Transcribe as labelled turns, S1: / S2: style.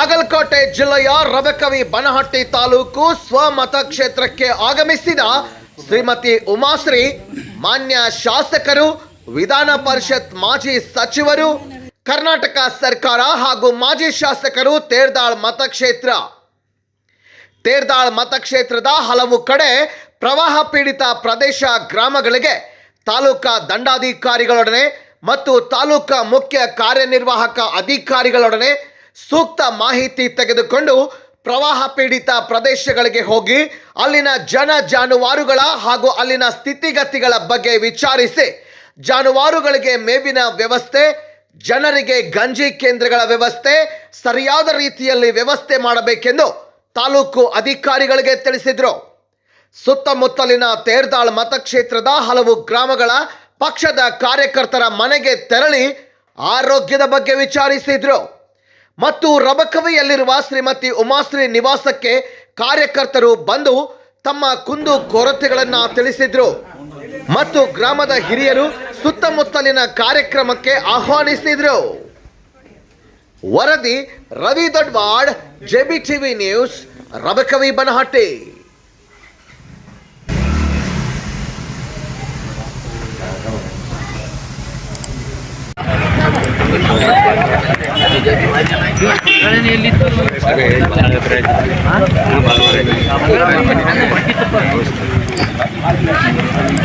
S1: ಬಾಗಲಕೋಟೆ ಜಿಲ್ಲೆಯ ರಬಕವಿ ಬನಹಟ್ಟಿ ತಾಲೂಕು ಸ್ವಮತ ಕ್ಷೇತ್ರಕ್ಕೆ ಆಗಮಿಸಿದ ಶ್ರೀಮತಿ ಉಮಾಶ್ರೀ, ಮಾನ್ಯ ಶಾಸಕರು, ವಿಧಾನ ಪರಿಷತ್ ಮಾಜಿ ಸಚಿವರು, ಕರ್ನಾಟಕ ಸರ್ಕಾರ ಹಾಗೂ ಮಾಜಿ ಶಾಸಕರು ತೇರ್ದಾಳ್ ಮತಕ್ಷೇತ್ರ. ತೇರ್ದಾಳ್ ಮತಕ್ಷೇತ್ರದ ಹಲವು ಕಡೆ ಪ್ರವಾಹ ಪೀಡಿತ ಪ್ರದೇಶ ಗ್ರಾಮಗಳಿಗೆ ತಾಲೂಕಾ ದಂಡಾಧಿಕಾರಿಗಳೊಡನೆ ಮತ್ತು ತಾಲೂಕಾ ಮುಖ್ಯ ಕಾರ್ಯನಿರ್ವಾಹಕ ಅಧಿಕಾರಿಗಳೊಡನೆ ಸೂಕ್ತ ಮಾಹಿತಿ ತೆಗೆದುಕೊಂಡು ಪ್ರವಾಹ ಪೀಡಿತ ಪ್ರದೇಶಗಳಿಗೆ ಹೋಗಿ ಅಲ್ಲಿನ ಜನ ಜಾನುವಾರುಗಳ ಹಾಗೂ ಅಲ್ಲಿನ ಸ್ಥಿತಿಗತಿಗಳ ಬಗ್ಗೆ ವಿಚಾರಿಸಿ. ಜಾನುವಾರುಗಳಿಗೆ ಮೇವಿನ ವ್ಯವಸ್ಥೆ, ಜನರಿಗೆ ಗಂಜಿ ಕೇಂದ್ರಗಳ ವ್ಯವಸ್ಥೆ, ಸರಿಯಾದ ರೀತಿಯಲ್ಲಿ ವ್ಯವಸ್ಥೆ ಮಾಡಬೇಕೆಂದು ತಾಲೂಕು ಅಧಿಕಾರಿಗಳಿಗೆ ತಿಳಿಸಿದರು. ಸುತ್ತಮುತ್ತಲಿನ ತೇರ್ದಾಳ್ ಮತಕ್ಷೇತ್ರದ ಹಲವು ಗ್ರಾಮಗಳ ಪಕ್ಷದ ಕಾರ್ಯಕರ್ತರ ಮನೆಗೆ ತೆರಳಿ ಆರೋಗ್ಯದ ಬಗ್ಗೆ ವಿಚಾರಿಸಿದ್ರು. ಮತ್ತು ರಬಕವಿಯಲ್ಲಿರುವ ಶ್ರೀಮತಿ ಉಮಾಶ್ರೀ ನಿವಾಸಕ್ಕೆ ಕಾರ್ಯಕರ್ತರು ಬಂದು ತಮ್ಮ ಕುಂದು ಕೊರತೆಗಳನ್ನು ತಿಳಿಸಿದ್ರು. ಮತ್ತು ಗ್ರಾಮದ ಹಿರಿಯರು ಸುತ್ತಮುತ್ತಲಿನ ಕಾರ್ಯಕ್ರಮಕ್ಕೆ ಆಹ್ವಾನಿಸಿದ್ರು. ವರದಿ Ravi Dodwad, JB TV news, Rabakavi Banahatti. Gracias.